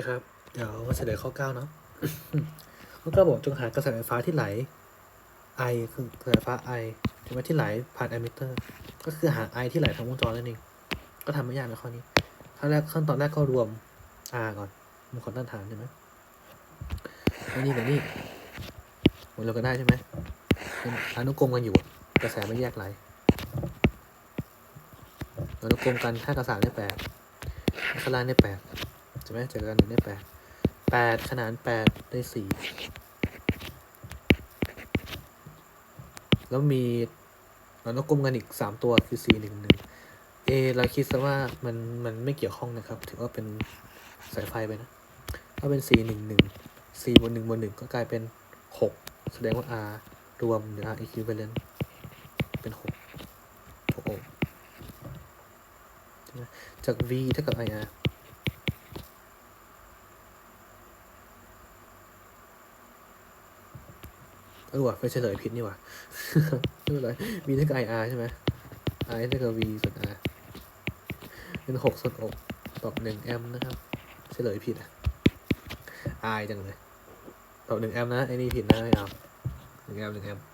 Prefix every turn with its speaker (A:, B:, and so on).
A: คครับ เดี๋ยวมาเฉลยข้อเก้าเนาะข้อเก้าบอกจงหากระแสไฟฟ้าที่ไหล I คือกระแสไฟฟ้า I ใช่ไหมที่ไหลผ่านแอมมิเตอร์ ก็คือหา I ที่ไหลทางวงจรนั่นเอง ก็ทำไม่ยากในข้อนี้ขั้นแรกขั้นตอนแรกก็รวม R ก่อนมุมขอต้านทานใช่ไหมอันนี้กับนี่หมดเราก็ได้ใช่ไหมเป็นอนุกรมกันอยู่ กระแสไม่แยกไหลอนุกรมกันถ้ากระแสได้แปดข้างล่างได้แปด ไหมเจอกันหนึ่งได้แปดแปดขนานแปดได้สี่แล้วมีอนุกรมกันอีกสามตัวคือสี่หนึ่งหนึ่งเอเราคิดซะว่ามันมันไม่เกี่ยวข้องนะครับ ถือว่าเป็นสายไฟไปนะถ้าเป็น c หนึ่งหนึ่ง c บนหนึ่งบนหนึ่งก็กลายเป็นหกแสดงว่า r รวมหรือ r equivalent เป็นหกหกโอห์จาก v เท่ากับ ir เออว่ะไปเฉลยผิดนี่ว่ะไม่เป็นไร v เท่ากับ ir ใช่ไหม i เท่ากับ v ส่วน r เป็นหกส่วนหกตอบหนึ่งแอมป์นะครับ เฉลยผิดอะอายจังเลย ตอบหนึ่งแอมป์นะไอ้นี่ผิดนะไม่เอาหนึ่งแอมป์หนึ่งแอมป์